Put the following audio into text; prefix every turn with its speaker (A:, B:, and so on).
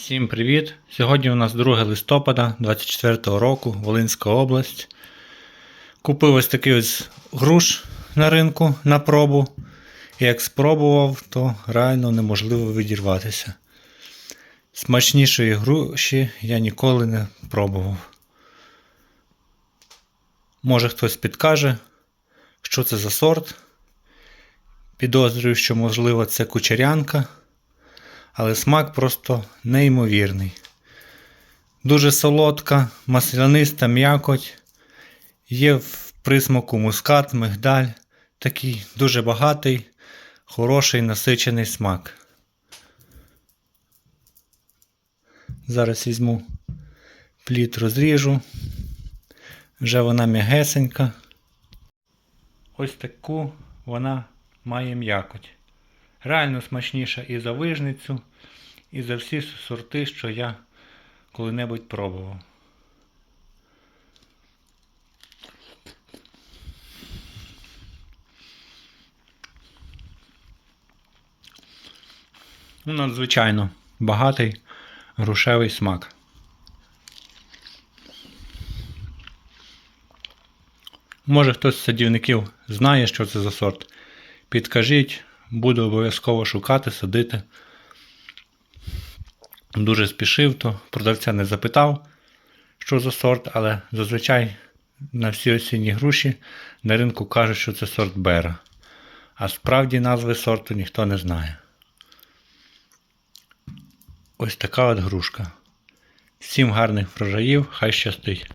A: Всім привіт! Сьогодні у нас 2 листопада 24 року, Волинська область. Купив ось такий ось груш на ринку на пробу. І як спробував, то реально неможливо відірватися. Смачнішої груші я ніколи не пробував. Може хтось підкаже, що це за сорт. Підозрюю, що можливо це кучерянка але смак просто неймовірний. Дуже солодка, масляниста м'якоть. Є в присмаку мускат, мигдаль. Такий дуже багатий, хороший насичений смак. Зараз візьму плід розріжу. Вже вона м'ягесенька. Ось таку вона має м'якоть. Реально смачніша і за вижницю, і за всі сорти, що я коли-небудь пробував. Ну, надзвичайно багатий грушевий смак. Може хтось з садівників знає, що це за сорт. Підкажіть, буду обов'язково шукати, садити. Дуже спішив, то продавця не запитав, що за сорт, але зазвичай на всі осінні груші на ринку кажуть, що це сорт Бера. А справді назви сорту ніхто не знає. Ось така от грушка. Всім гарних врожаїв, хай щастить!